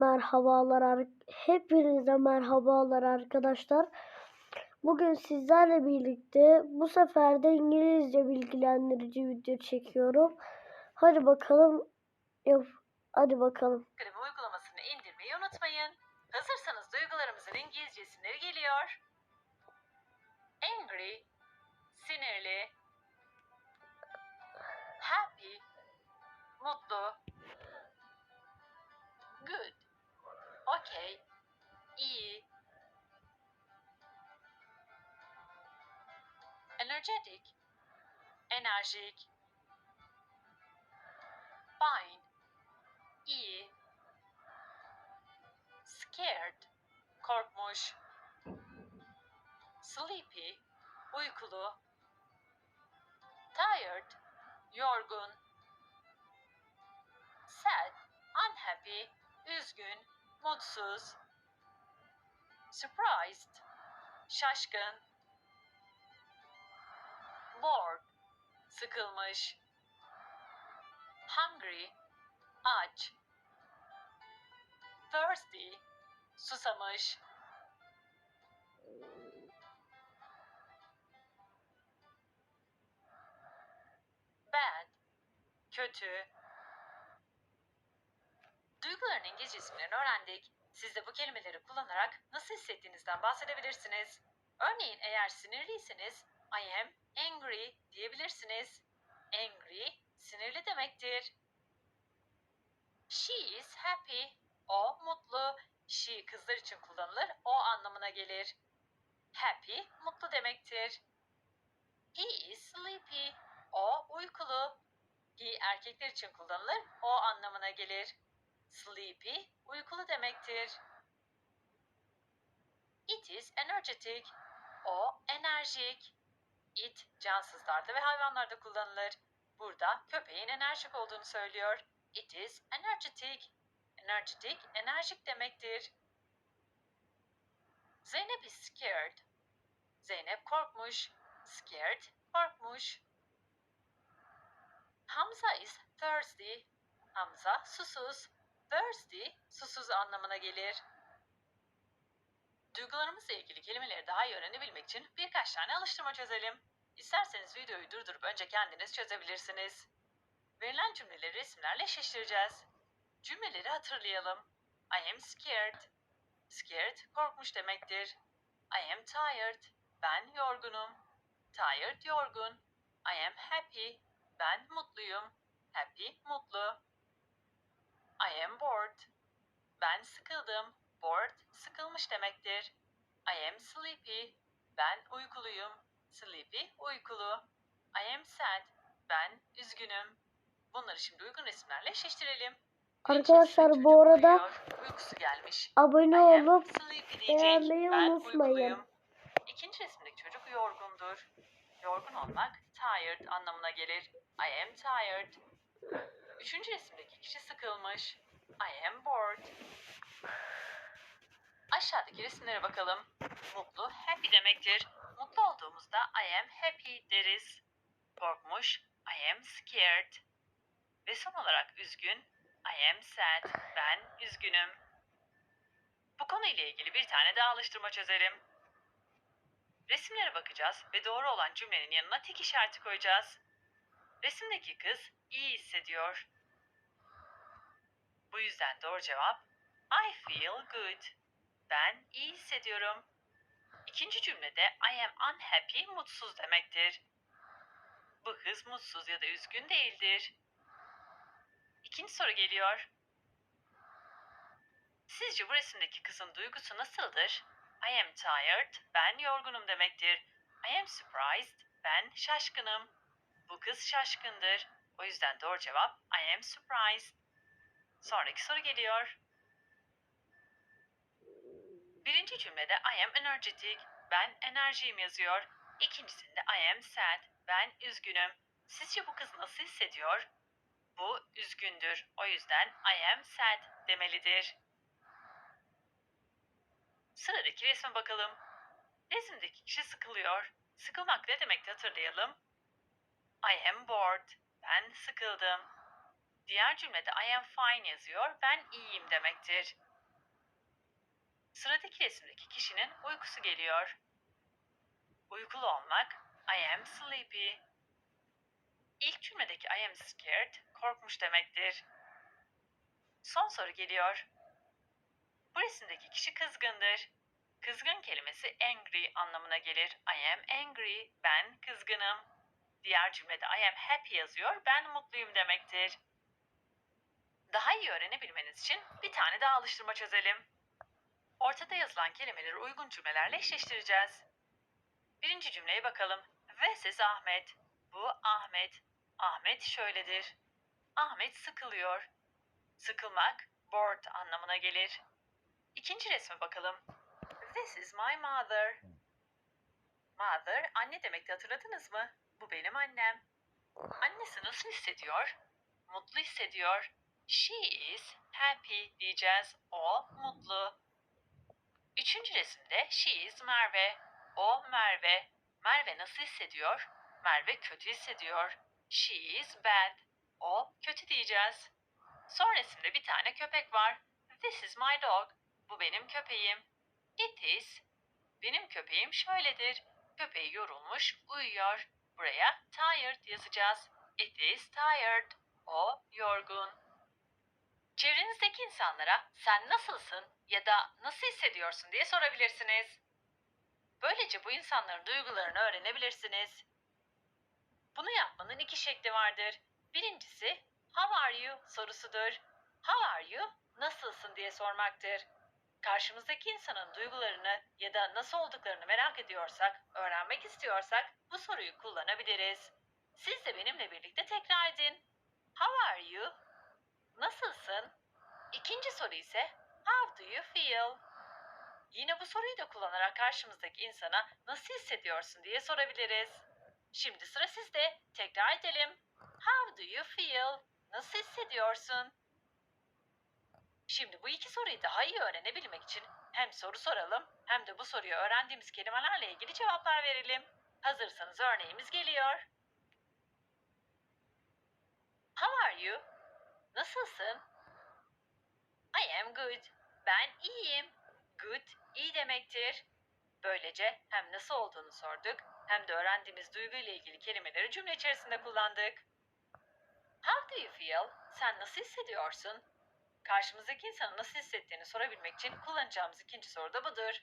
Merhabalar, ar- hepinize merhabalar arkadaşlar. Bugün sizlerle birlikte bu sefer de İngilizce bilgilendirici video çekiyorum. Hadi bakalım. Yap. Hadi bakalım. Kremi uygulamasını indirmeyi unutmayın. Hazırsanız duygularımızın İngilizcesinleri geliyor. Angry, sinirli, happy, mutlu, good, okay, iyi, energetic, enerjik, fine, iyi, scared, korkmuş, sleepy, uykulu, tired, yorgun, sad, unhappy, üzgün, mutsuz, surprised, şaşkın, bored, sıkılmış, hungry, aç, thirsty, susamış, bad, kötü. Duyguların İngilizce isimlerini öğrendik. Siz de bu kelimeleri kullanarak nasıl hissettiğinizden bahsedebilirsiniz. Örneğin eğer sinirliyseniz I am angry diyebilirsiniz. Angry sinirli demektir. She is happy. O mutlu. She kızlar için kullanılır. O anlamına gelir. Happy mutlu demektir. He is sleepy. O uykulu. He erkekler için kullanılır. O anlamına gelir. Sleepy uykulu demektir. It is energetic. O enerjik. It cansızlarda ve hayvanlarda kullanılır. Burada köpeğin enerjik olduğunu söylüyor. It is energetic. Energetic, enerjik demektir. Zeynep is scared. Zeynep korkmuş. Scared, korkmuş. Hamza is thirsty. Hamza susuz. Thirsty, susuz anlamına gelir. Duygularımızla ilgili kelimeleri daha iyi öğrenebilmek için birkaç tane alıştırma çözelim. İsterseniz videoyu durdurup önce kendiniz çözebilirsiniz. Verilen cümleleri resimlerle eşleştireceğiz. Cümleleri hatırlayalım. I am scared. Scared, korkmuş demektir. I am tired. Ben yorgunum. Tired, yorgun. I am happy. Ben mutluyum. Happy, mutlu. I am bored. Ben sıkıldım. Bored, sıkılmış demektir. I am sleepy. Ben uykuluyum. Sleepy, uykulu. I am sad. Ben üzgünüm. Bunları şimdi uygun resimlerle eşleştirelim. Arkadaşlar bu arada uykusu gelmiş. abone olup beğenmeyi unutmayın. İkinci resimdeki çocuk yorgundur. Yorgun olmak tired anlamına gelir. I am tired. Üçüncü resimdeki kişi sıkılmış. I am bored. Aşağıdaki resimlere bakalım. Mutlu happy demektir. Mutlu olduğumuzda I am happy deriz. Korkmuş I am scared. Ve son olarak üzgün I am sad. Ben üzgünüm. Bu konuyla ilgili bir tane daha alıştırma çözelim. Resimlere bakacağız ve doğru olan cümlenin yanına tik işareti koyacağız. Resimdeki kız iyi hissediyor. Bu yüzden doğru cevap I feel good. Ben iyi hissediyorum. İkinci cümlede I am unhappy mutsuz demektir. Bu kız mutsuz ya da üzgün değildir. İkinci soru geliyor. Sizce bu resimdeki kızın duygusu nasıldır? I am tired, ben yorgunum demektir. I am surprised, ben şaşkınım. Bu kız şaşkındır. O yüzden doğru cevap I am surprised. Sonraki soru geliyor. Birinci cümlede I am energetic, ben enerjiyim yazıyor. İkincisinde I am sad, ben üzgünüm. Sizce bu kız nasıl hissediyor? Bu üzgündür. O yüzden I am sad demelidir. Sıradaki resme bakalım. Resimdeki kişi sıkılıyor. Sıkılmak ne demek hatırlayalım. I am bored. Ben sıkıldım. Diğer cümlede I am fine yazıyor, ben iyiyim demektir. Sıradaki resimdeki kişinin uykusu geliyor. Uykulu olmak I am sleepy. İlk cümledeki I am scared korkmuş demektir. Son soru geliyor. Bu resimdeki kişi kızgındır. Kızgın kelimesi angry anlamına gelir. I am angry, ben kızgınım. Diğer cümlede I am happy yazıyor, ben mutluyum demektir. Daha iyi öğrenebilmeniz için bir tane daha alıştırma çözelim. Ortada yazılan kelimeleri uygun cümlelerle eşleştireceğiz. Birinci cümleye bakalım. This is Ahmet. Bu Ahmet. Ahmet şöyledir. Ahmet sıkılıyor. Sıkılmak bored anlamına gelir. İkinci resme bakalım. This is my mother. Mother anne demekti hatırladınız mı? Bu benim annem. Annesi nasıl hissediyor? Mutlu hissediyor. She is happy diyeceğiz. O mutlu. Üçüncü resimde she is Merve. O Merve. Merve nasıl hissediyor? Merve kötü hissediyor. She is bad. O kötü diyeceğiz. Son resimde bir tane köpek var. This is my dog. Bu benim köpeğim. It is. Benim köpeğim şöyledir. Köpeği yorulmuş, uyuyor. Buraya tired yazacağız. It is tired. O yorgun. Çevrenizdeki insanlara sen nasılsın ya da nasıl hissediyorsun diye sorabilirsiniz. Böylece bu insanların duygularını öğrenebilirsiniz. Bunu yapmanın iki şekli vardır. Birincisi how are you sorusudur. How are you nasılsın diye sormaktır. Karşımızdaki insanın duygularını ya da nasıl olduklarını merak ediyorsak, öğrenmek istiyorsak bu soruyu kullanabiliriz. Siz de benimle birlikte tekrar edin. How are you? Nasılsın? İkinci soru ise How do you feel? Yine bu soruyu da kullanarak karşımızdaki insana nasıl hissediyorsun diye sorabiliriz. Şimdi sıra sizde. Tekrar edelim. How do you feel? Nasıl hissediyorsun? Şimdi bu iki soruyu daha iyi öğrenebilmek için hem soru soralım hem de bu soruyu öğrendiğimiz kelimelerle ilgili cevaplar verelim. Hazırsanız örneğimiz geliyor. How are you? Nasılsın? I am good. Ben iyiyim. Good, iyi demektir. Böylece hem nasıl olduğunu sorduk hem de öğrendiğimiz duygu ile ilgili kelimeleri cümle içerisinde kullandık. How do you feel? Sen nasıl hissediyorsun? Karşımızdaki insanın nasıl hissettiğini sorabilmek için kullanacağımız ikinci soru da budur.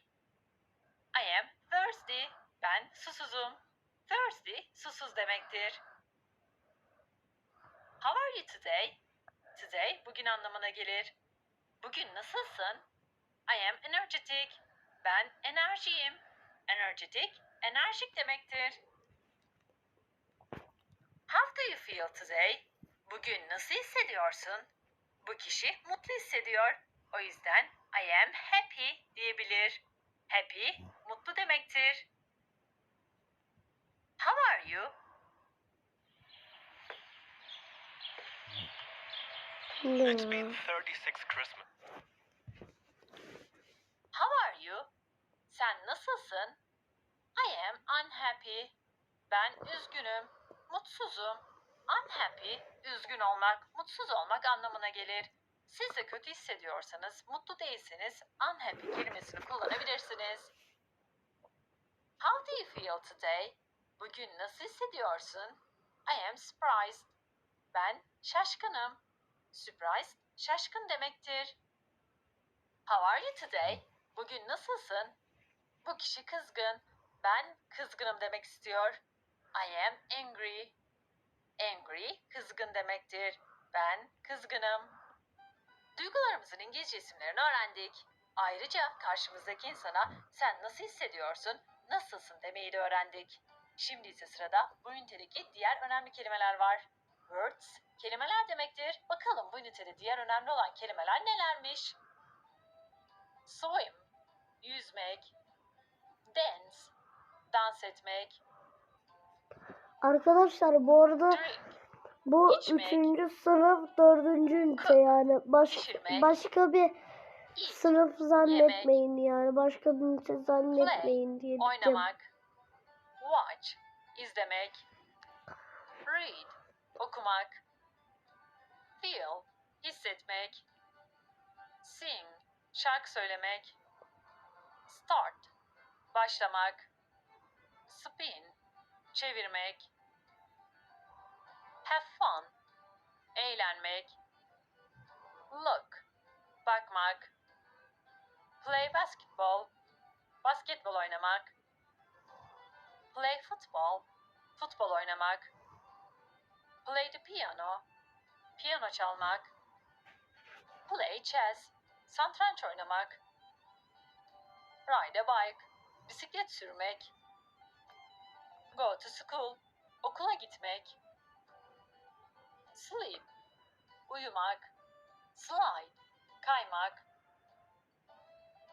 I am thirsty. Ben susuzum. Thirsty, susuz demektir. How are you today? Today, bugün anlamına gelir. Bugün nasılsın? I am energetic. Ben enerjiyim. Energetic, enerjik demektir. How do you feel today? Bugün nasıl hissediyorsun? Bu kişi mutlu hissediyor. O yüzden I am happy diyebilir. Happy, mutlu demektir. How are you? It's Ne? been 36 Christmas. How are you? Sen nasılsın? I am unhappy. Ben üzgünüm, mutsuzum. Unhappy, üzgün olmak, mutsuz olmak anlamına gelir. Siz de kötü hissediyorsanız, mutlu değilseniz unhappy kelimesini kullanabilirsiniz. How do you feel today? Bugün nasıl hissediyorsun? I am surprised. Ben şaşkınım. Surprised, şaşkın demektir. How are you today? Bugün nasılsın? Bu kişi kızgın. Ben kızgınım demek istiyor. I am angry. Angry, kızgın demektir. Ben kızgınım. Duygularımızın İngilizce isimlerini öğrendik. Ayrıca karşımızdaki insana sen nasıl hissediyorsun, nasılsın demeyi de öğrendik. Şimdi ise sırada bu ünitedeki diğer önemli kelimeler var. Words, kelimeler demektir. Bakalım bu ünitede diğer önemli olan kelimeler nelermiş? Swim, yüzmek. Dance, dans etmek. Arkadaşlar bu arada bu İçmek. üçüncü sınıf dördüncü ünite yani baş, Pişirmek. başka bir sınıf zannetmeyin yani başka bir ünite zannetmeyin diye dedim. oynamak. Watch, izlemek. Read, okumak. Feel, hissetmek. Sing, şarkı söylemek. Start, başlamak. Spin, çevirmek. Have fun, eğlenmek. Look, bakmak. Play basketball, basketbol oynamak. Play football, futbol oynamak. Play the piano, piyano çalmak. Play chess, satranç oynamak. Ride a bike, bisiklet sürmek. Go to school, okula gitmek. Sleep, uyumak. Slide, kaymak.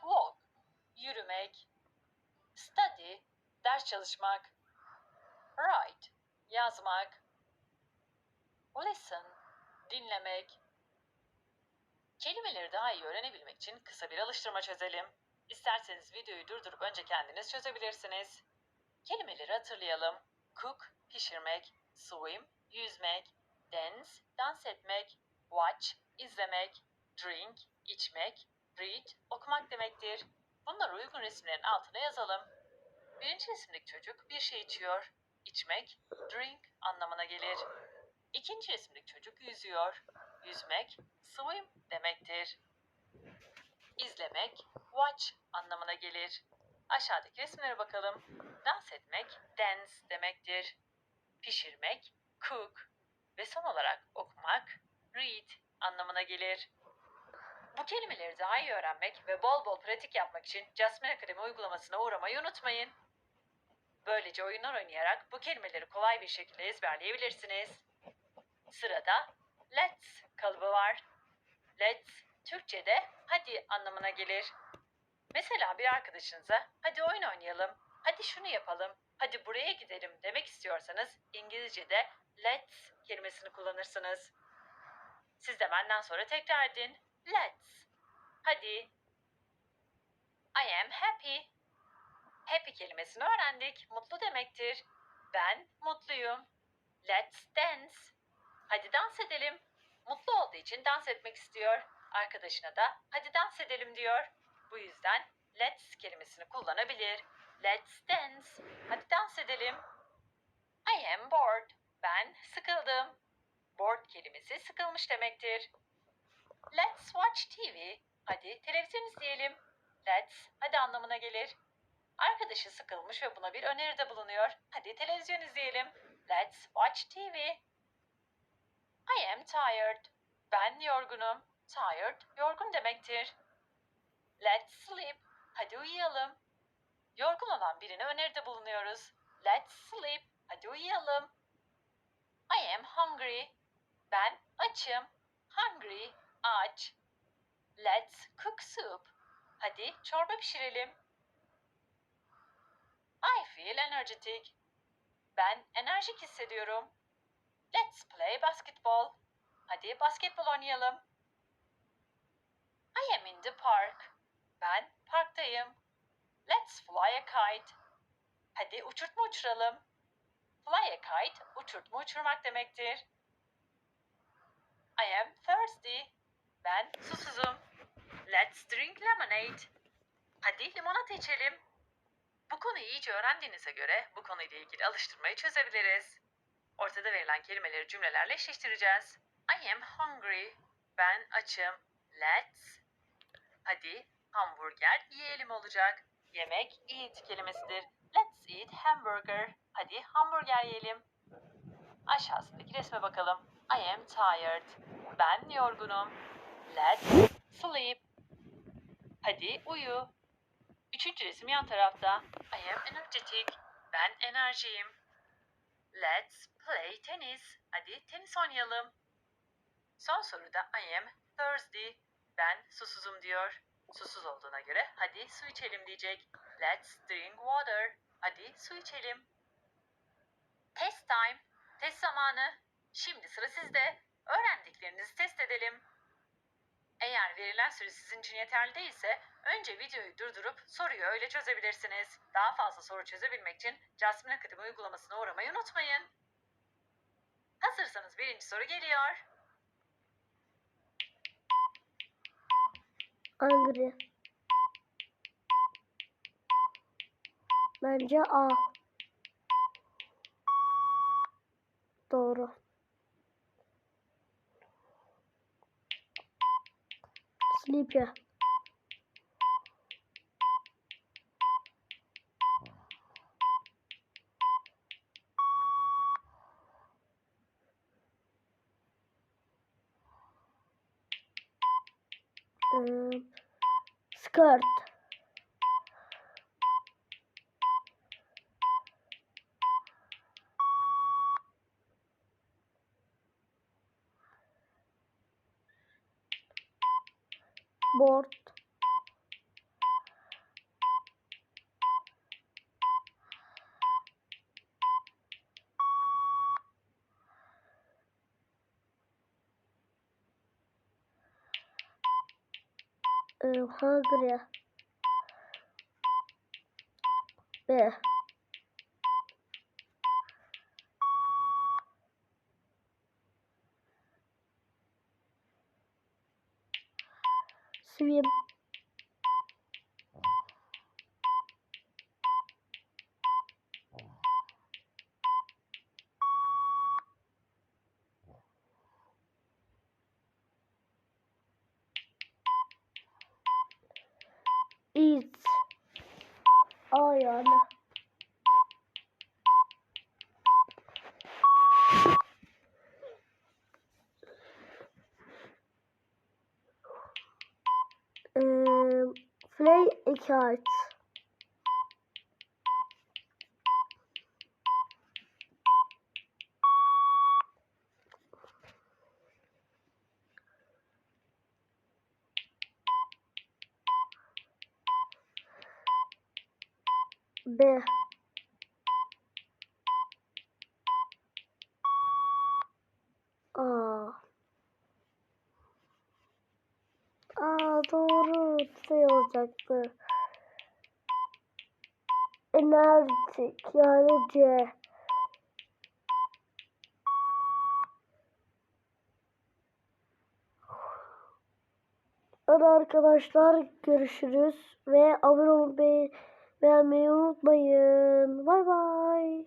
Walk, yürümek. Study, ders çalışmak. Write, yazmak. Listen, dinlemek. Kelimeleri daha iyi öğrenebilmek için kısa bir alıştırma çözelim. İsterseniz videoyu durdurup önce kendiniz çözebilirsiniz. Kelimeleri hatırlayalım. Cook, pişirmek. Swim, yüzmek. Dance, dans etmek. Watch, izlemek. Drink, içmek. Read, okumak demektir. Bunları uygun resimlerin altına yazalım. Birinci resimdeki çocuk bir şey içiyor. İçmek, drink anlamına gelir. İkinci resimdeki çocuk yüzüyor. Yüzmek, swim demektir. İzlemek, watch anlamına gelir. Aşağıdaki resimlere bakalım. Dans etmek, dance demektir. Pişirmek, cook ve son olarak okumak, read anlamına gelir. Bu kelimeleri daha iyi öğrenmek ve bol bol pratik yapmak için Jasmine Akademi uygulamasına uğramayı unutmayın. Böylece oyunlar oynayarak bu kelimeleri kolay bir şekilde ezberleyebilirsiniz. Sırada let's kalıbı var. Let's Türkçe'de hadi anlamına gelir. Mesela bir arkadaşınıza hadi oyun oynayalım, hadi şunu yapalım, hadi buraya gidelim demek istiyorsanız İngilizce'de let's kelimesini kullanırsınız. Siz de benden sonra tekrar edin. Let's. Hadi. I am happy. Happy kelimesini öğrendik. Mutlu demektir. Ben mutluyum. Let's dance. Hadi dans edelim. Mutlu olduğu için dans etmek istiyor. Arkadaşına da hadi dans edelim diyor. Bu yüzden let's kelimesini kullanabilir. Let's dance. Hadi dans edelim. I am bored. Ben sıkıldım. Bored kelimesi sıkılmış demektir. Let's watch TV. Hadi televizyon izleyelim. Let's hadi anlamına gelir. Arkadaşı sıkılmış ve buna bir öneride bulunuyor. Hadi televizyon izleyelim. Let's watch TV. I am tired. Ben yorgunum. Tired, yorgun demektir. Let's sleep. Hadi uyuyalım. Yorgun olan birine öneride bulunuyoruz. Let's sleep. Hadi uyuyalım. I am hungry. Ben açım. Hungry, aç. Let's cook soup. Hadi çorba pişirelim. I feel energetic. Ben enerjik hissediyorum. Let's play basketball. Hadi basketbol oynayalım. I am in the park. Ben parktayım. Let's fly a kite. Hadi uçurtma uçuralım. Fly a kite, uçurtma uçurmak demektir. I am thirsty. Ben susuzum. Let's drink lemonade. Hadi limonata içelim. Bu konuyu iyice öğrendiğinize göre bu konuyla ilgili alıştırmayı çözebiliriz. Ortada verilen kelimeleri cümlelerle eşleştireceğiz. I am hungry. Ben açım. Let's. Hadi hamburger yiyelim olacak. Yemek eat kelimesidir. Eat hamburger. Hadi hamburger yiyelim. Aşağısındaki resme bakalım. I am tired. Ben yorgunum. Let's sleep. Hadi uyu. Üçüncü resim yan tarafta. I am energetic. Ben enerjiyim. Let's play tennis. Hadi tenis oynayalım. Son soruda I am thirsty. Ben susuzum diyor. Susuz olduğuna göre hadi su içelim diyecek. Let's drink water. Hadi su içelim. Test time. Test zamanı. Şimdi sıra sizde. Öğrendiklerinizi test edelim. Eğer verilen süre sizin için yeterli değilse önce videoyu durdurup soruyu öyle çözebilirsiniz. Daha fazla soru çözebilmek için Jasmine Akademi uygulamasına uğramayı unutmayın. Hazırsanız birinci soru geliyor. Angry. Bence A. Doğru. Sleepy. Ee, skirt. Hungry. B. Swim. Eat. A yani. Eee play a card. B. A. Aa doğru şey olacaktı. Enerjik yani C. Hadi arkadaşlar görüşürüz ve abone olmayı beğenmeyi unutmayın. Bay bay.